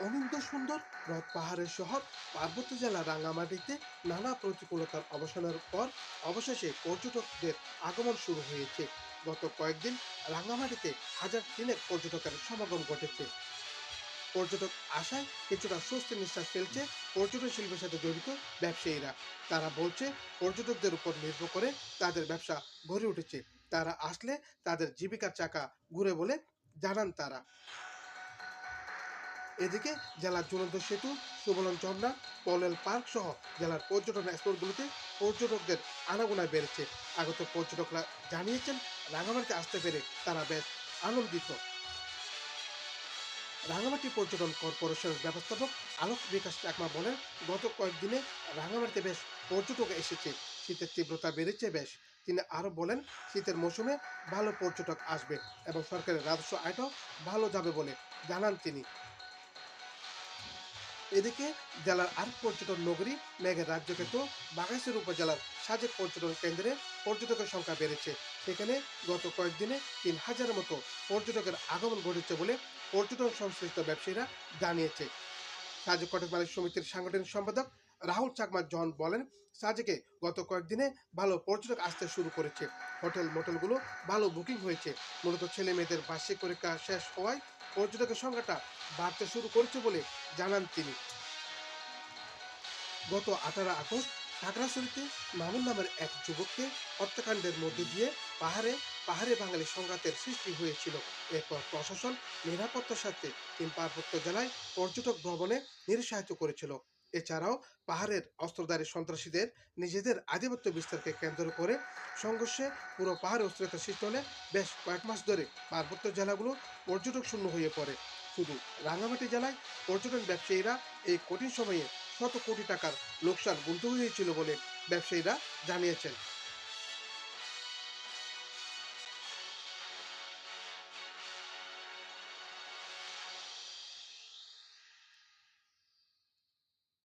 অনিন্দ সুন্দর রথ পাহাড়ের শহর, পার্বত্য জেলা রাঙামাটিতে নানা প্রতিকূলতার অবসানের পর অবশেষে পর্যটকদের আগমন শুরু হয়েছে। গত কয়েকদিন রাঙামাটিতে হাজার তিনেক পর্যটকের সমাগম ঘটেছে। পর্যটক আসায় কিছুটা স্বস্তি নিঃশ্বাস ফেলছে পর্যটন শিল্পের সাথে জড়িত ব্যবসায়ীরা। তারা বলছে, পর্যটকদের উপর নির্ভর করে তাদের ব্যবসা গড়ে উঠেছে। তারা আসলে তাদের জীবিকার চাকা ঘুরে বলে জানান তারা। এদিকে জেলার জুলন্ত সেতু, সুবলন চন্দ্রা, পলেল পার্ক সহ জেলার পর্যটন স্পটগুলোতে পর্যটকদের আনাগোনা বেড়েছে। আগত পর্যটকরা জানিয়েছেন, রাঙামাটিতে আসতে পেরে তারা বেশ আনন্দিত। রাঙামাটি পর্যটন কর্পোরেশনের ব্যবস্থাপক আলোক বিকাশ চাকমা বলেন, গত কয়েকদিনে রাঙামাটিতে বেশ পর্যটক এসেছে, শীতের তীব্রতা বেড়েছে বেশ। তিনি আরও বলেন, শীতের মৌসুমে ভালো পর্যটক আসবে এবং সরকারের রাজস্ব আয়টাও ভালো যাবে বলে জানান তিনি। এদিকে জেলার আর পর্যটন নগরী মেঘের রাজ্য কিন্তু বাগাইসের উপজেলার সাজেক পর্যটন কেন্দ্রে পর্যটকের সংখ্যা বেড়েছে। সেখানে গত কয়েকদিনে তিন হাজারের মতো পর্যটকের আগমন ঘটেছে বলে পর্যটন সংশ্লিষ্ট ব্যবসায়ীরা জানিয়েছে। সাজেক কটক মালিক সমিতির সাংগঠনিক সম্পাদক রাহুল চাকমা, জন বলেন, সাজেকে গত কয়েকদিনে ভালো পর্যটক আসতে শুরু করেছে। হোটেল মোটেলগুলো ভালো বুকিং হয়েছে। মূলত ছেলে মেয়েদের বার্ষিক পরীক্ষা শেষ হওয়ায় পর্যটকের সংখ্যাটা বাড়তে শুরু করেছে বলে জানান তিনি। গত আঠারো আগস্ট খাগড়াছড়িতে মামুন নামের এক যুবককে হত্যাকাণ্ডের মধ্যে দিয়ে পাহাড়ে পাহাড়ে বাঙালি সংঘাতের সৃষ্টি হয়েছিল। এরপর প্রশাসন নিরাপত্তার সাথে তিন পার্বত্য জেলায় পর্যটক ভ্রমণে নিরুৎসাহিত করেছিল। এছাড়াও পাহাড়ের অস্ত্রধারী সন্ত্রাসীদের নিজেদের আধিপত্য বিস্তারকে কেন্দ্র করে সংঘর্ষে পুরো পাহাড়ে অস্থিরতা সৃষ্টি হলে বেশ কয়েক মাস ধরে পার্বত্য জেলাগুলো পর্যটক শূন্য হয়ে পড়ে। শুধু রাঙামাটি জেলায় পর্যটন ব্যবসায়ীরা এই কঠিন সময়ে শত কোটি টাকার লোকসান গুনতে হয়েছিল বলে ব্যবসায়ীরা জানিয়েছেন।